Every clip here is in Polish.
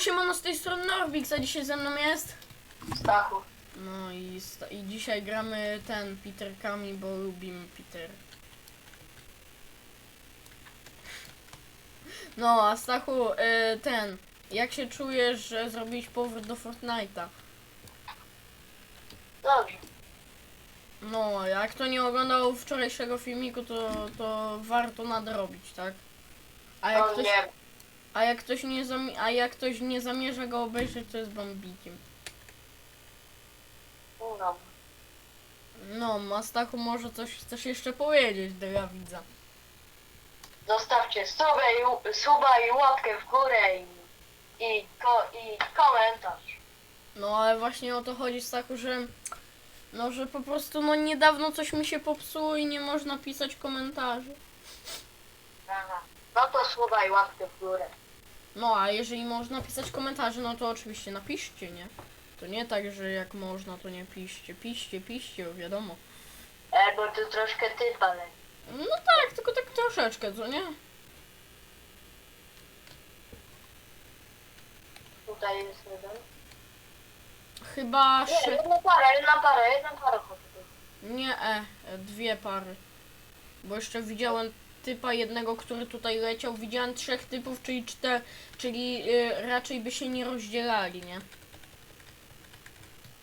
Siemano z tej strony Norbix, a dzisiaj ze mną jest... Stachu. No i, sta- i dzisiaj gramy ten Peterkami, bo lubimy Peter. No, a Stachu, y, ten, jak się czujesz, że zrobić powrót do Fortnite'a? Dobrze. No, jak kto nie oglądał wczorajszego filmiku, to, to warto nadrobić, tak? A jak No ktoś, nie. A jak ktoś nie zami- a jak ktoś nie zamierza go obejrzeć, to jest bambikiem. No. No, Mastachu może coś chcesz jeszcze powiedzieć dla widza. Zostawcie subę i, suba i łapkę w górę i, i, ko, i komentarz. No ale właśnie o to chodzi Stachu, że no, że po prostu no niedawno coś mi się popsuło i nie można pisać komentarzy. Aha. No to suba i łapkę w górę. No, a jeżeli można pisać komentarze, no to oczywiście napiszcie, nie? To nie tak, że jak można, to nie piszcie. Piszcie, piszcie, bo wiadomo. E, bo tu troszkę typa ale No tak, tylko tak troszeczkę, co nie? tutaj jest jeden. Chyba Nie, jedna para, jedna para, jedna para. Nie, e, dwie pary. Bo jeszcze widziałem typa jednego, który tutaj leciał. Widziałem trzech typów, czyli czter, czyli y, raczej by się nie rozdzielali, nie?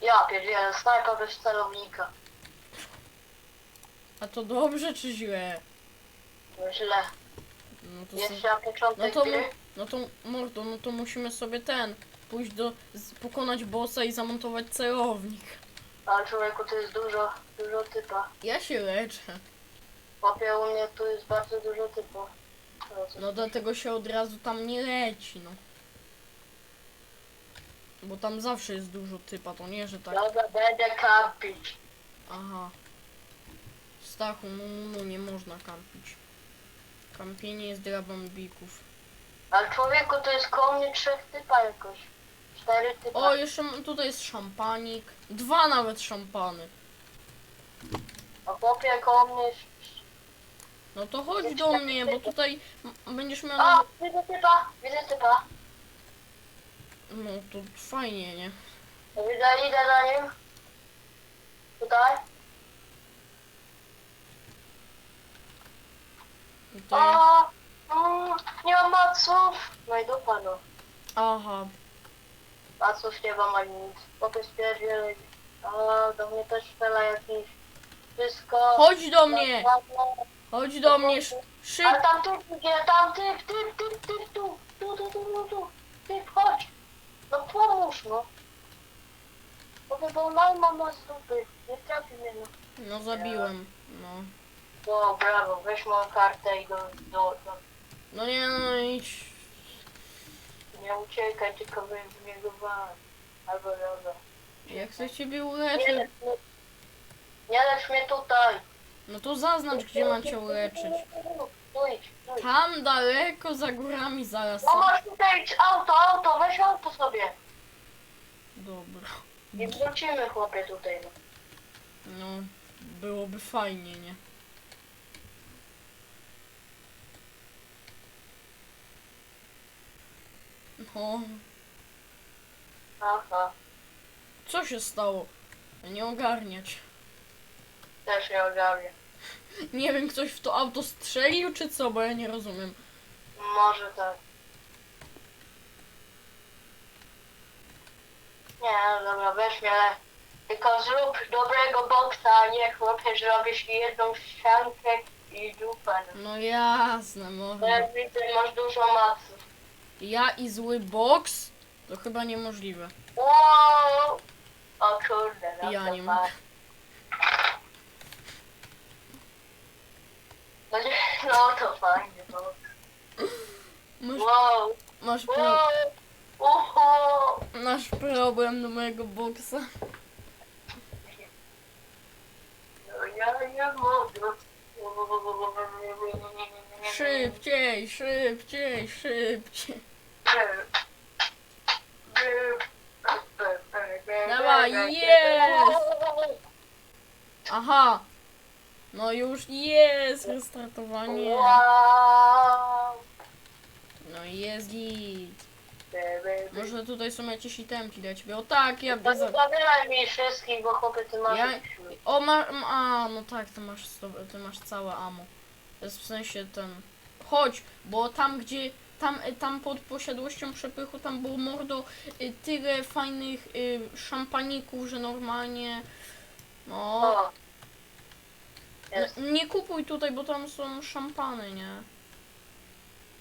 Ja pierdzielę, snajpa bez celownika. A to dobrze czy źle? To źle. No to, Jeszcze so, na no początek to, gry. no to mordo, no to musimy sobie ten pójść do, z, pokonać bossa i zamontować celownik. Ale człowieku, tu jest dużo, dużo typa. Ja się leczę. Chłopie, u mnie tu jest bardzo dużo typów. No, dlatego się od razu tam nie leci, no. Bo tam zawsze jest dużo typa, to nie, że tak. Dobra, będę kampić. Aha. Stachu, no, no, no nie można kampić. Kampienie jest dla bambików. Ale człowieku, to jest koło mnie trzech typa jakoś. Cztery typa. O, jeszcze tutaj jest szampanik. Dwa nawet szampany. A chłopie koło mnie jest... No to chodź do mnie, bo tutaj m- będziesz miał... A, widzę typa, widzę typa. No to fajnie, nie? Widzę, idę za nim. Tutaj. I to ja... A, mm, nie mam maców. No i dupa no. Aha. Maców nie mam ani nic. Chłopie spierdzielę. A, do mnie też strzela jakiś... Wszystko... Chodź do mnie! Chodź do mnie! sz- Szyb... Ale tam typ idzie, tam typ, typ, typ, typ, tu, tu, tu, tu, tu, tu, typ, chodź. No pomóż, no. Bo bo mam ma z dupy, nie trafi mnie, no. No zabiłem. No. O, brawo, weź moją kartę i do, do, do No nie no idź. nie uciekaj, tylko wy w niego wal. Albo dobra. Jak chcę ciebie Nie uleczyć, lecz mnie, nie lecz mnie tutaj. No to zaznacz gdzie mam cię idź. Tam daleko za górami zaraz. No masz tutaj idź, auto, auto, weź auto sobie. Dobra. I wrócimy chłopie tutaj, no. No, byłoby fajnie, nie? No, Aha, co się stało? Nie ogarniać. Też nie ogarnię. Nie wiem, ktoś w to auto strzelił, czy co, bo ja nie rozumiem. Może tak. Nie, no dobra, weź ale tylko zrób dobrego boksa, a nie chłopie, zrobisz jedną ściankę i dupę. no. Jasne, Bo może. jak widzę, masz dużo maców. Ja i zły boks? To chyba niemożliwe. Wow! O kurde, no Ja to nie fajnie. mogę. No nie, no to fajnie, no. Masz, Wow! masz, pro, Wow! Uhu! masz problem do mojego boksa. No ja nie mogę. Szybciej, szybciej, szybciej. Dawaj, jest! Aha. No już jest restartowanie. Wow! No i jest git. Może tutaj są jakieś itemki dla ciebie. O tak, ja No bez... zabieraj mi wszystkich, bo chłopie, ty masz... Ja- O, ma... A, no tak, ty masz, ty masz całe amo. To jest w sensie ten... Chodź, bo tam gdzie... Tam, y, tam pod posiadłością przepychu, tam było mordo y, tyle fajnych y, szampaników, że normalnie... No... O. Nie kupuj tutaj, bo tam są szampany, nie?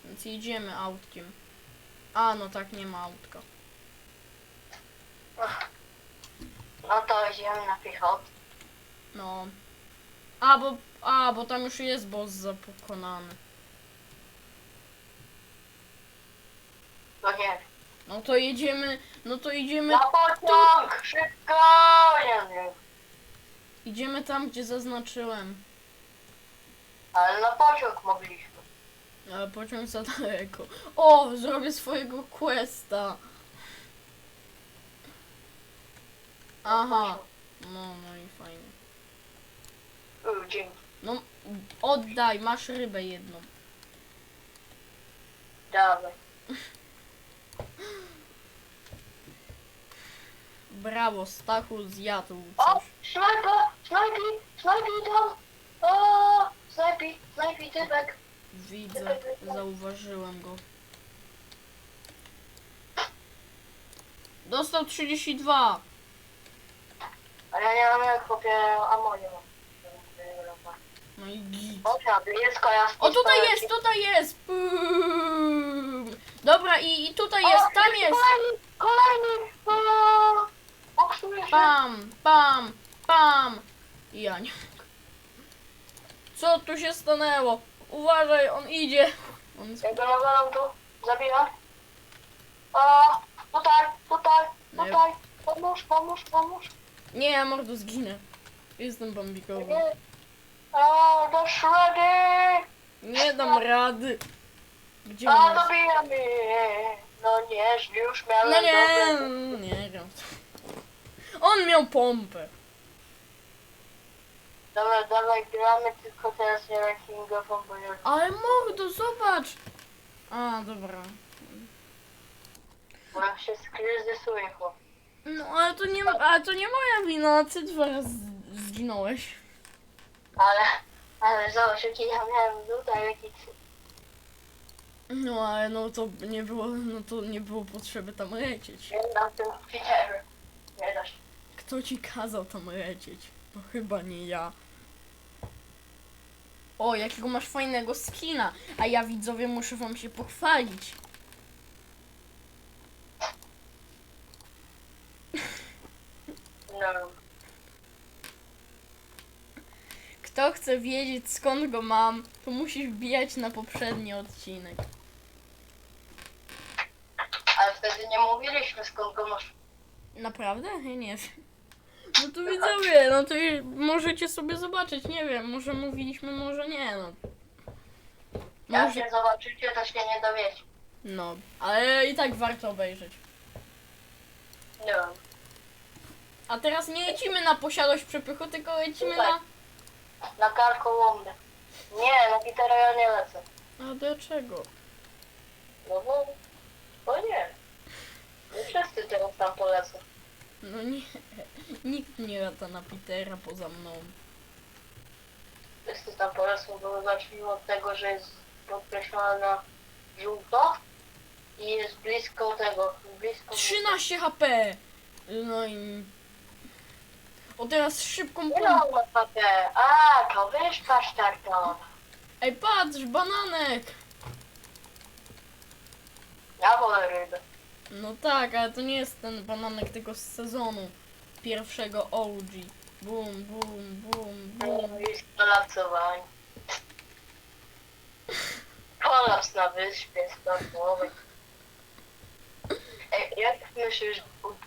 Więc jedziemy autkiem. A, no tak, nie ma autka. No to idziemy na piechotę. No. A, bo, a, bo tam już jest boss zapokonany. No nie. No to jedziemy, no to idziemy, Na pociąg! Szybko! Nie wiem. idziemy tam, gdzie zaznaczyłem. Ale na pociąg mogliśmy. Ale pociąg za daleko. O, zrobię swojego questa. Aha. No, no i fajnie. U, dzięki. No, oddaj, masz rybę jedną. Dawaj. Brawo, Stachu zjadł O! coś. Snajper! Snajpi! Snajpi tam! O! Snajpi! Snajpi typek! Widzę, zauważyłem go. Dostał 32. A ja nie mam jak chłopie mam. No i git. O, jest. O, tutaj jest, tutaj jest. Pum. Dobra, i, i tutaj jest, tam jest. Kolejny! Kolejny! O! Pam, pam, pam. I ja nie mogę. Co tu się stanęło? Uważaj, on idzie. On jest... Jak go nawalam tu, zabijam. O! Tutaj, tutaj, No ja- tutaj. Pomóż, pomóż, pomóż. Nie, ja mordu zginę. Jestem bambikowy. Nie. O, do szredy! Nie dam rady. Gdzie A, on jest? dobijamy! No nie, już miałem No nie, dobre- nie gram. w to. On miał pompę. Dobra, dawaj, gramy tylko teraz nie rankingową, bo już... Ale mordo, zobacz. A, dobra. Bo jak się skryzysuje, chłop. No ale to nie, ale to nie moja wina, ty dwa razy zginąłeś. Ale, ale zobacz, jaki ja miałem tutaj, jaki... No ale no to nie było, no to nie było potrzeby tam lecieć. Nie dam tym Twitterze. Nie dasz. Kto ci kazał tam lecieć? To chyba nie ja. O, jakiego masz fajnego skina, a ja widzowie muszę wam się pochwalić. No. Kto chce wiedzieć skąd go mam, to musisz wbijać na poprzedni odcinek. Ale wtedy nie mówiliśmy skąd go masz. Naprawdę? Ja nie wiem. No to widzowie, no to możecie sobie zobaczyć, nie wiem, może mówiliśmy, może nie, no. Jak Może, się zobaczycie, to się nie dowiecie. no, ale i tak warto obejrzeć. No. A teraz nie lecimy na posiadłość przepychu, tylko lecimy na... Na karkołomny. Nie, na Petera ja nie lecę. A dlaczego? No bo... Bo nie. Nie wszyscy teraz tam polecą. No nie, nikt nie lata na Petera poza mną. Wszyscy tam polecą, bo zacznijmy od tego, że jest podkreślona na żółto. I jest blisko tego, blisko... 13 HP! No i... O teraz szybką pompę. mam HP. A, to wyspa startowa. Ej, patrz, bananek! Ja wolę ryby. No tak, ale to nie jest ten bananek tego z sezonu pierwszego OG. Bum, bum, bum, bum. Jest kolapsowanie. Kolaps na wyspie startowej. Ej, jak myślisz,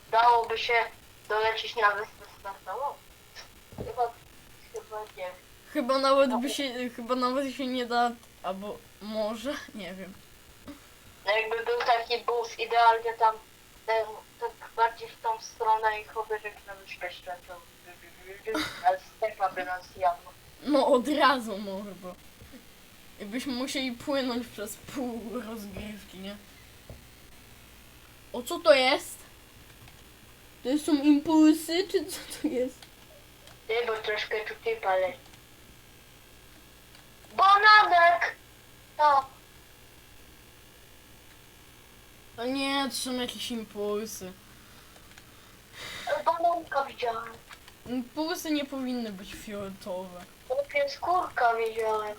udałoby się dolecieć na wyspę startową? Chyba, chyba nie. Chyba nawet by się, chyba nawet się nie da, albo może, nie wiem. No jakby był taki bus idealnie tam, ten, bardziej w tą stronę i chowyżek na wyspę startową. Ale stepa by nas jadła. No od razu mordo. Jakbyśmy musieli płynąć przez pół rozgrywki, nie? O co to jest? To są impulsy, czy co to jest? Ty, bo troszkę tutaj palę. Bananek! No, O nie, to są jakieś impulsy. Bananka widziałem. Impulsy nie powinny być fioletowe. To pieskórka widziałem.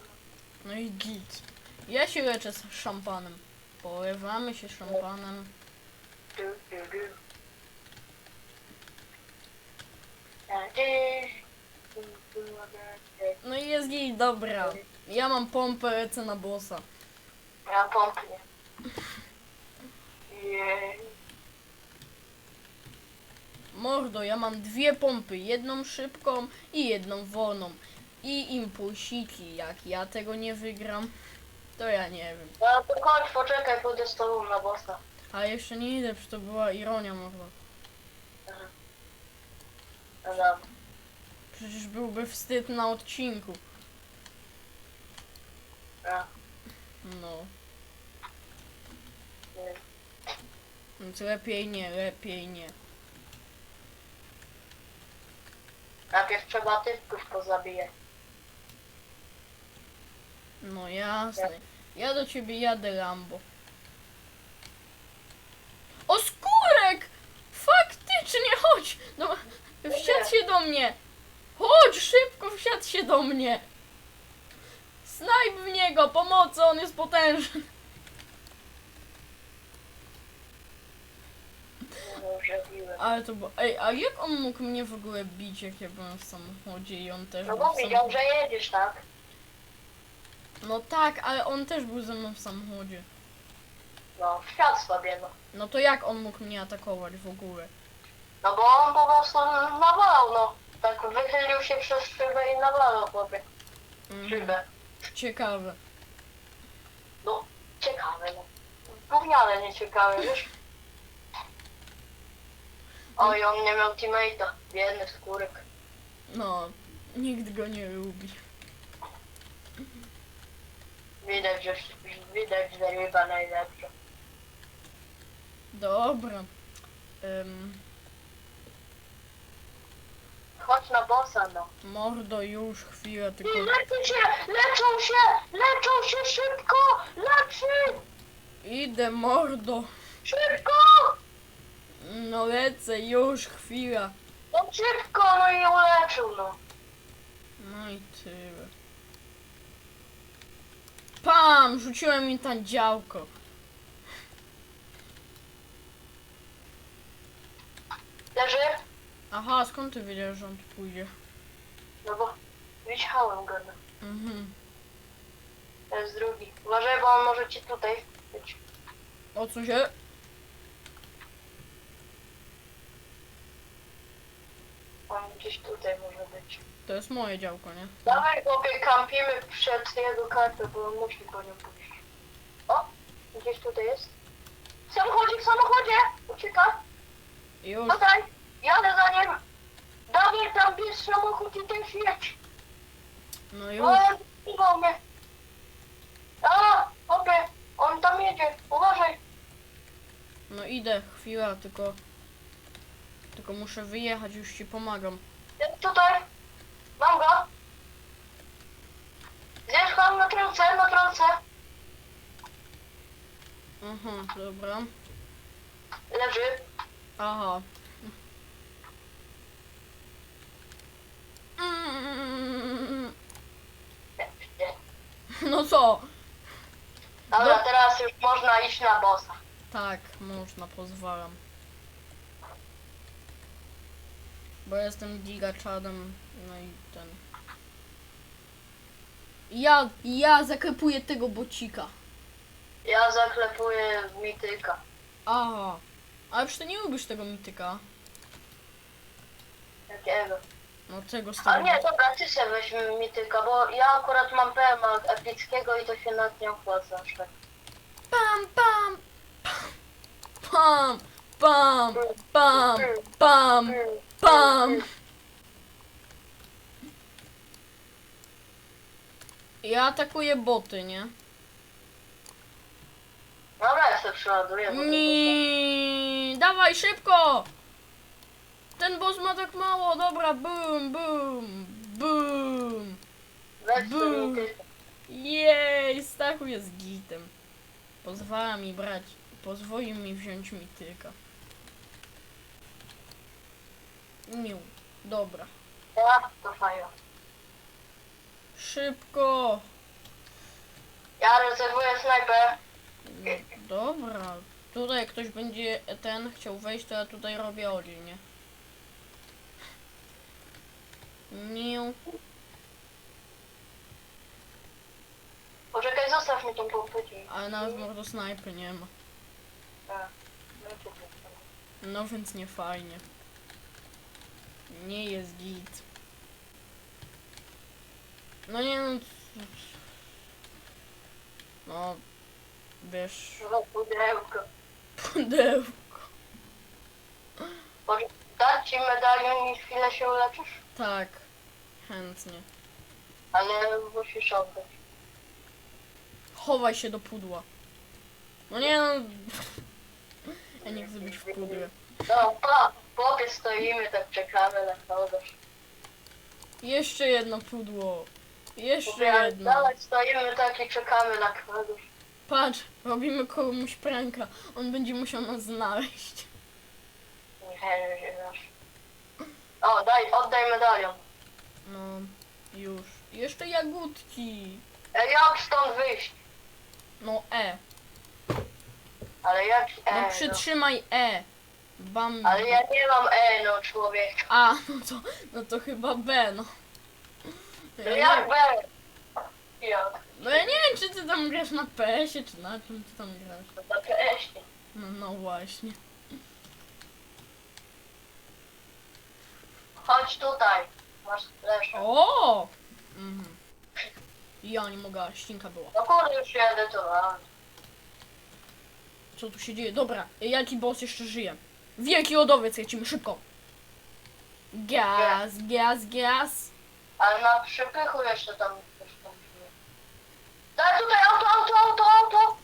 No i git. Ja się leczę z szampanem. Polewamy się szampanem. Du, du, du. A ty- No i jest git, dobra. Ja mam pompę, lecę na bossa. Ja pompnie. Jej. Mordo, ja mam dwie pompy. Jedną szybką i jedną wolną. I impulsiki. Jak ja tego nie wygram, to ja nie wiem. No to chodź, poczekaj, pójdę z tobą na bossa. A jeszcze nie idę, przecież to była ironia mordo. Dobra. Przecież byłby wstyd na odcinku. Ja. No. Nie. Więc lepiej nie, lepiej nie. Najpierw trzeba typków pozabijać. No jasne. Ja do ciebie jadę, Lambo. O, skórek! Faktycznie, chodź! No, wsiadł się do mnie! Chodź, szybko wsiadł się do mnie! Snajp w niego, pomocy, on jest potężny. Ale to było... Ej, a jak on mógł mnie w ogóle bić, jak ja byłem w samochodzie i on też No był bo w samochodzie? że jedziesz, tak? No tak, ale on też był ze mną w samochodzie. No, wsiadł sobie, no. No to jak on mógł mnie atakować w ogóle? No bo on po prostu nawalał, no. Tak wychylił się przez szybę i nawalał chłopie. Mhm. Szybę. Ciekawe. No, ciekawe, no. Gówniale nieciekawe, wiesz? Oj, on nie miał teammate'a. Biedny skórek. No, nikt go nie lubi. Widać, że widać, że ryba najlepsza. Dobra. Ym, Chodź na bossa, no. mordo, już chwilę, tylko... I leczą się! Leczą się! Leczą się szybko! Leczy! Idę, mordo. Szybko! No lecę, już chwila. No szybko, no i uleczył, no. No i tyle. Pam! Rzuciłem mi tam działko. Leży? Aha, skąd ty wiedziałeś, że on tu pójdzie? No bo widziałem go, no. Mhm. To jest drugi. Uważaj, bo on może ci tutaj być. Odsuń się. On gdzieś tutaj może być. To jest moje działko, nie? Dawaj, chłopie, kampimy przed jego kartą, bo on musi po nią pójść. O! Gdzieś tutaj jest. Samochodzik w samochodzie! Ucieka! Już. Tutaj! Jadę za nim! Dawaj, tam bierz samochód i też jedź! No już. O, zbiwał mnie! A! Chłopie! On tam jedzie! Uważaj! No idę, chwila, tylko... Tylko muszę wyjechać, już ci pomagam. Jest tutaj! Mam go! Na trące, na trące! Mhm, dobra. Leży. Aha. Mm. No co? Dobra, teraz już można iść na bossa. Tak, można, pozwalam. Bo jestem gigaczadem, no i ten. Ja, ja zaklepuję tego bocika. Ja zaklepuję mityka. Aha. Ale przecież ty nie lubisz tego mityka. Jakiego? No czego z A tego? nie, dobra, ty sobie weź mityka, bo ja akurat mam PMA epickiego i to się nad nie opłaca aż tak. Pam, pam, pam, pam, pam, pam, pam. Ja atakuję boty, nie? Dobra, ja sobie przeładuję. bo to Nie, dawaj szybko! Ten boss ma tak mało, dobra, boom, boom, boom. Weź Bum. ty. Jej, Stachu jest gitem. Pozwala mi brać, pozwoli mi wziąć mityka. Mił, dobra. To fajnie. Szybko. Ja rezerwuję snajper. No, dobra. Tutaj jak ktoś będzie ten chciał wejść, to ja tutaj robię oli, nie? Nie. Poczekaj, zostaw mi tą pompę. Ale nawet mordo snajpy nie ma. No więc nie fajnie. Nie jest git. No nie no. No. Wiesz. No, pudełko. Pudełko. Dać ci medalion i chwilę się uleczysz? Tak. Chętnie. Ale musisz oddać. Chowaj się do pudła. No nie no. Ja nie chcę być w pudle. No, pa, popie stoimy, tak czekamy na kogoś. Jeszcze jedno pudło. Jeszcze Mówię, jedno. Dawaj, stoimy tak i czekamy na kogoś. Patrz, robimy komuś pranka. On będzie musiał nas znaleźć. Nie nasz. O, daj, oddaj medalion. No, już. Jeszcze jagódki. E, jak stąd wyjść? No E. Ale jak No E? No. przytrzymaj E. Bam. Ale ja nie mam E, no człowiek. A, no to, no to chyba B, no. No Ja jak nie, B? Jak? no ja nie wiem, czy ty tam grasz na PS-ie, czy na czym ty tam grasz. Na PS-ie. No, no właśnie. Chodź tutaj. Masz lepsze. O! Mhm. Ja nie mogę, ścinka była. No kurde, już jadę to. A. Co tu się dzieje? Dobra, jaki boss jeszcze żyje? Wielki lodowiec, lecimy szybko. Gaz, gaz, gaz. Ale na przypychu jeszcze tam coś tam było. Daj tutaj auto, auto, auto, auto!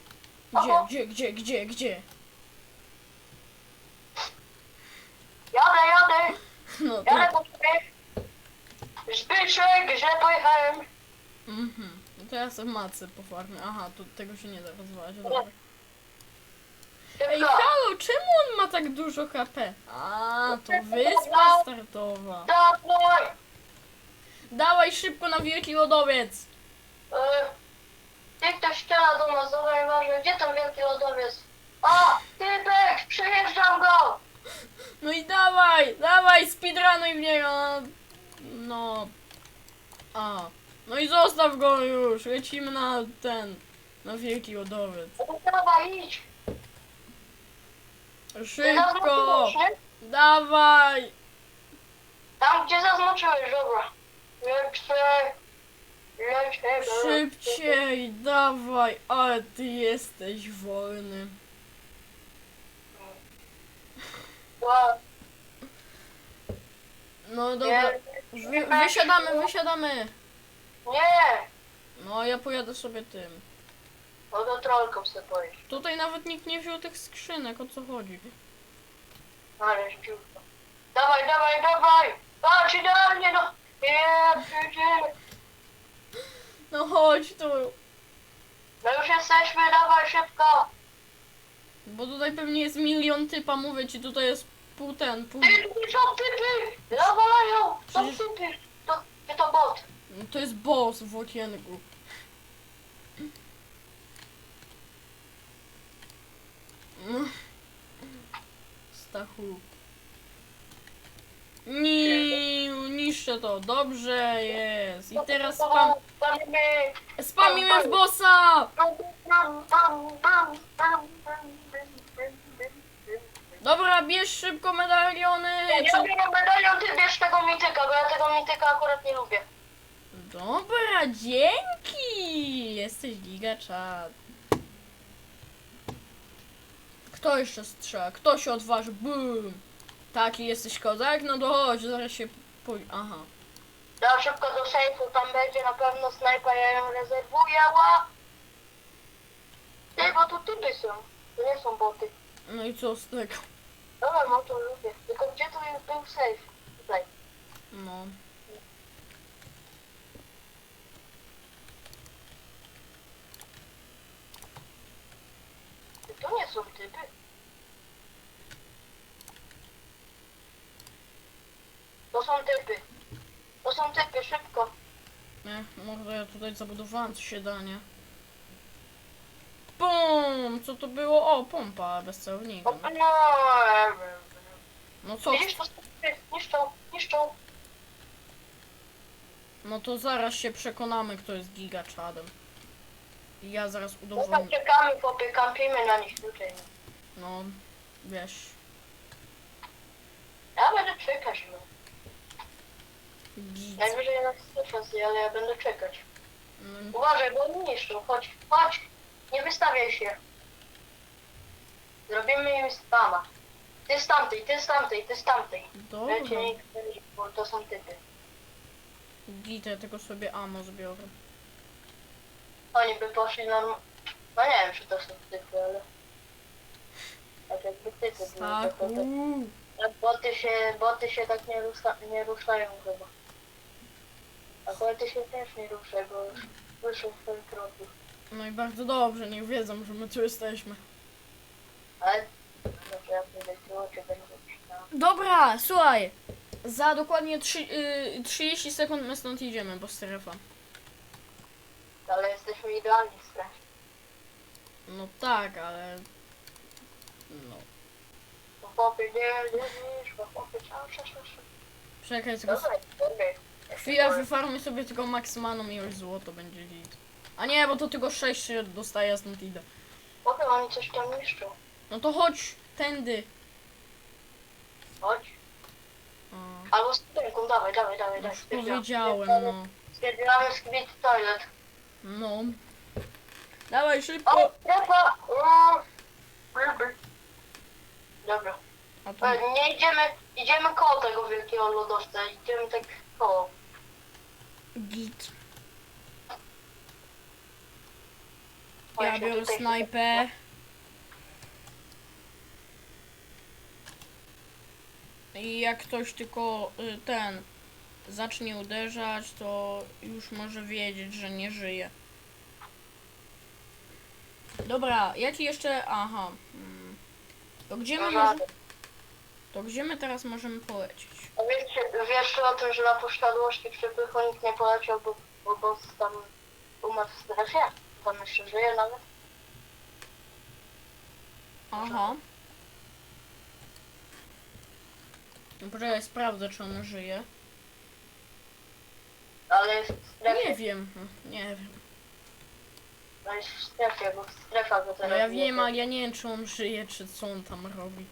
Gdzie, Oho. gdzie, gdzie, gdzie, gdzie? Jadę, jadę! No Jadę tak. po ciebie! Zbyszek, że pojechałem! Mhm. No sobie macę po farmie. Aha, tu tego się nie da rozwalać. Dobra. Ej, halo, czemu on ma tak dużo HP? A, to wyspa startowa. Dawaj! Dawaj szybko na wielki lodowiec. E, Ty ktoś ściana do nas, dobra, nieważne. Gdzie ten wielki lodowiec? A! Typek! Przejeżdżam go! No i dawaj, dawaj, speedrunuj w niego. No. A. No i zostaw go już. Lecimy na ten. Na wielki lodowiec. No Dawaj, idź! Szybko. Dawaj. Tam, gdzie zaznaczyłeś, dobra. Lecę. Lecę. Szybciej, dawaj. Ale ty jesteś wolny. No dobra. Wy, wysiadamy, wysiadamy. Nie! No ja pojadę sobie tym. No to trolką sobie pojeść. Tutaj nawet nikt nie wziął tych skrzynek, o co chodzi? Ale dziurka. Dawaj, dawaj, dawaj! Patrz idealnie, no! Nie, przecież. No chodź tu. No już jesteśmy, dawaj szybko! Bo tutaj pewnie jest milion typa, mówię ci, tutaj jest pół ten, pół... Ty, tu są typy! Zawalają! Są Przecież- typy! To, to bot? No To jest boss w okienku. Stachu. Nie, niszczę to. Dobrze jest. I teraz spam, Spamimy! w bossa! Dobra, bierz szybko medaliony. Ja biorę medalion, ty bierz tego mityka, bo ja tego mityka akurat nie lubię. Dobra, dzięki! Jesteś gigaczad. Kto jeszcze strzela? Kto się odważy? Bum! Taki jesteś kozak? No to chodź, zaraz się pój... Aha. Ja szybko do sejfu, tam będzie na pewno snajpa, ja ją rezerwuję, ła! Ty, bo tu typy są. to nie są boty. No i co z tego? Dobra, no to lubię. Tylko gdzie tu jest był safe? Tutaj. No. To nie są typy. To są typy. To są typy, szybko. Nie, może ja tutaj zabudowałem, co się da, nie? Bum! Co to było? O, pompa bez celownika. O, no, No co? Typy. Niszczą, niszczą. No to zaraz się przekonamy, kto jest gigaczadem. I ja zaraz No tam czekamy, chłopie, kampimy na nich tutaj. No, wiesz. Ja będę czekać, no. Git. Najwyżej na sytuację, ale ja będę czekać. No, Uważaj, bo oni niszczą. Chodź, chodź. Nie wystawiaj się. Zrobimy im spama. Ty z tamtej, ty z tamtej, ty z tamtej. dobra. Lecie nie chcę, bo to są typy. Git, ja tylko sobie ammo zbiorę. Oni by poszli norm... No nie wiem, czy to są typy, ale... Tak jakby typy były, Tak, uuu. tak boty się, boty się tak nie, rusza, nie ruszają chyba. A boty się też nie ruszają, bo już słyszą swoich kroków. No i bardzo dobrze, niech wiedzą, że my tu jesteśmy. Ale... Dobrze, ja pójdę w tył, czy będzie myślała. Dobra, słuchaj. Za dokładnie trzy, y, 30 sekund my stąd idziemy, bo strefa. Ale jesteśmy idealni w strefie. No tak, ale... No. Bo chłopie, nie, nie, bo chłopie, ciao, ciao. Czekaj, tylko Dobra, dobra. chwilę wyfarmy sobie tylko maksymalną ilość złota, będzie git. A nie, bo to tylko 6 się dostaje, stąd idę. Chłopie, oni coś tam niszczą. No to chodź, tędy. Chodź. O, Albo z ręką, dawaj, dawaj, dawaj, dawaj. już powiedziałem, no. Stwierdzamy skryt toilet. No. Dawaj, O, szybko. strefa! O, bryby. Dobra. A tu... E, Nie idziemy, idziemy koło tego wielkiego lodowca, idziemy tak koło. Git. O, Ja się biorę tutaj- snajpę. I jak ktoś tylko y, ten zacznie uderzać, to już może wiedzieć, że nie żyje. Dobra, ja ci jeszcze. Aha. mm. To gdzie my Dobra. może, To gdzie my teraz możemy polecieć? A wiesz, wiesz o tym, że na posiadłości przepychu nikt nie poleciał, bo, bo boss tam umarł w strefie? Tam jeszcze żyje nawet? Aha. No poczekaj, sprawdzę czy on żyje. Ale jest w strefie. Nie wiem, nie wiem. No jest w strefie, bo strefa go No teraz ja nie wiem, ale ja nie wiem czy on żyje, czy co on tam robi.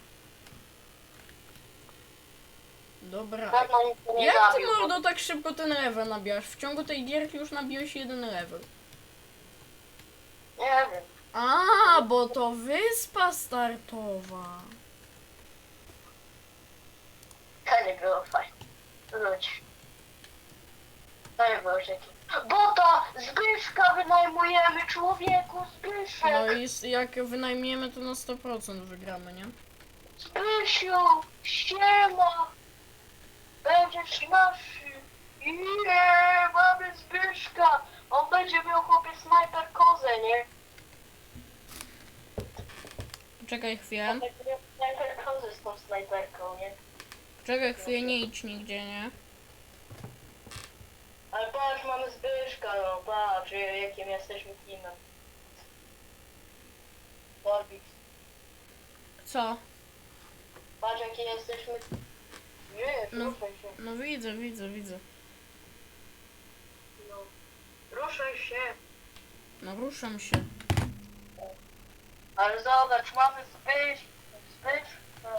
Dobra. Go nie Jak ty zabił. mordo tak szybko ten level nabijasz? W ciągu tej gierki już nabiłeś jeden level. Nie wiem. A, bo to wyspa startowa. To nie było fajne. Wróć. Było rzeki. Bota! Zbyszka wynajmujemy, człowieku! Zbyszek! No i jak wynajmiemy to na 100% wygramy, nie? Zbysiu! Siema! Będziesz naszy! Nie, mamy Zbyszka! On będzie miał chłopie snajper kozę, nie? Czekaj chwilę. Snajper kozę z tą snajperką, nie? Czekaj chwilę, nie idź nigdzie, nie? Ale patrz, mamy Zbyszka, no patrz, jakim jesteśmy teamem. Orbit. Co? Patrz jaki jesteśmy... Wiesz, No. ruszaj się. No widzę, widzę, widzę. No. Ruszaj się. No ruszam się. Ale zobacz, mamy Zbysz... Zbysz... No.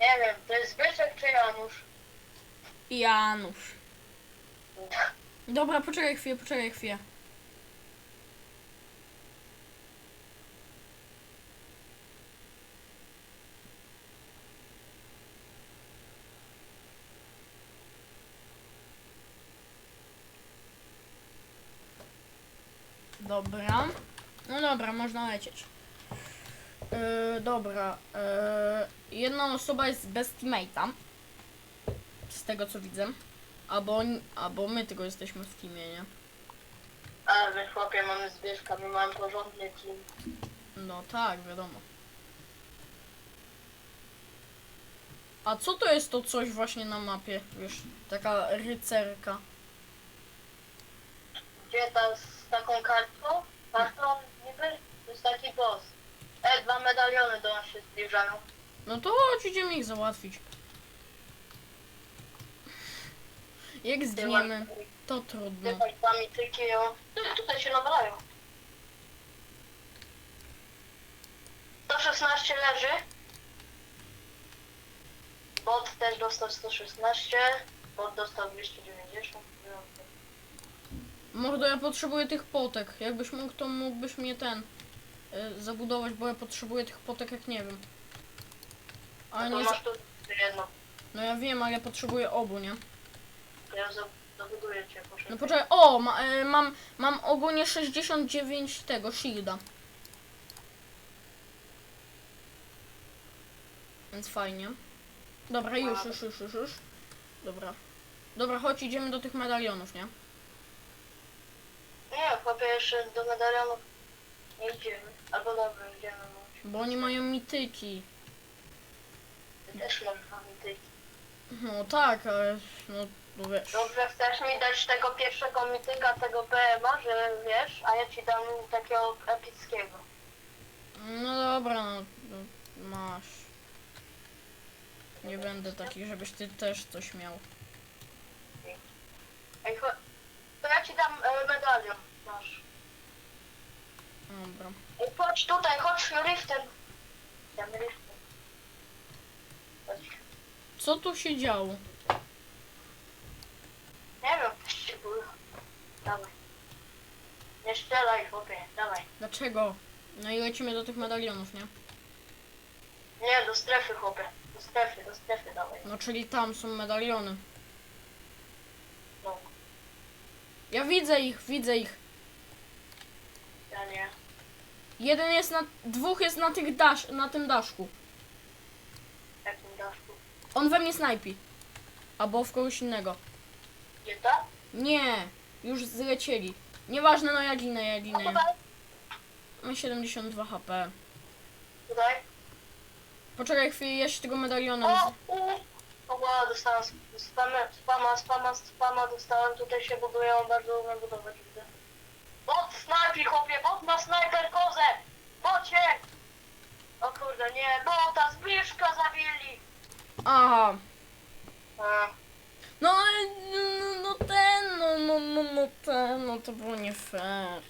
Nie wiem, to jest Zbyszek czy Janusz? Janusz. Dobra, poczekaj chwilę, poczekaj chwilę. Dobra. No dobra, można lecieć. Yy, dobra. Yy, jedna osoba jest bez teammate'a. Z tego co widzę. Albo, oni- albo my tylko jesteśmy w teamie, nie? Ale chłopie mamy zbieżka, my mamy porządny team. No tak, wiadomo. A co to jest to coś właśnie na mapie? Wiesz, taka rycerka. Gdzie ta z taką kartką? Kartą niby? To jest taki boss. E, dwa medaliony do nas się zbliżają. No to chodź, idziemy ich załatwić. Jak zgniemy, to trudno. Ty dwa mityki, o. Ty, tutaj się nawalają. 116 leży. Bot też dostał 116. Bot dostał 290. Mordo, ja potrzebuję tych potek. Jakbyś mógł, to mógłbyś mnie ten y, zabudować, bo ja potrzebuję tych potek jak nie wiem. Ale to nie. masz tu jedno. No ja wiem, ale ja potrzebuję obu, nie? Ja za- zabuduję cię, proszę. No poczekaj, o, ma, y, mam, mam ogólnie 69 tego shielda. Więc fajnie. Dobra, już, już, już, już, już. Dobra. Dobra, chodź, idziemy do tych medalionów, nie? Nie, chłopie, jeszcze do medalionów nie idziemy. Albo dobra, idziemy. no. Bo oni mają mityki. Ty też dwa mityki. No tak, ale no, no wiesz. Dobrze, chcesz mi dać tego pierwszego mityka, tego PMA, że wiesz, a ja ci dam takiego epickiego. No dobra, no, no masz. Nie będę taki, żebyś ty też coś miał. Ej, cho- to ja ci dam e, medalion. Masz. Dobra. Ej, chodź tutaj, chodź riftem. Riftem. Chodź. Co tu się działo? Nie wiem, coś się było. Dawaj. Nie strzelaj, chłopie, dawaj. Dlaczego? No i lecimy do tych medalionów, nie? Nie, do strefy, chłopie. Do strefy, do strefy, dawaj. No czyli tam są medaliony. No, Ja widzę ich, widzę ich. ja nie. Jeden jest na, dwóch jest na tych dasz, na tym daszku. Jakim daszku? On we mnie snajpi. Albo w kogoś innego. Gdzie ta? Nie, już zlecieli. Nieważne, no ja ginę, ja ginę. Mam 72 HP. Tutaj? Poczekaj chwilę, ja się tego medaliona... O! u. O, dostałem spama, spama, spama, spama, dostałem, tutaj się budują, bardzo umiem budować, widzę. Bot snajpi, chłopie, bot ma snajper kozę! Bocie! O kurde, nie, bota, Zbyszka zabili! Aha. A, No ale, no, no ten, no, no, no, no ten, no to było nie fair.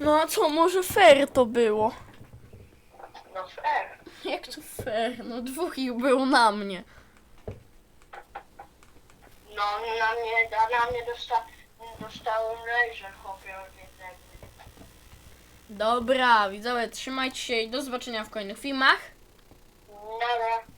No a co, może fair to było? No fair. Jak to fair? No dwóch ich było na mnie. No, na mnie, na mnie dosta, dostałem laser, chłopie, od jednego. Dobra, widzowie, trzymajcie się i do zobaczenia w kolejnych filmach. Nara.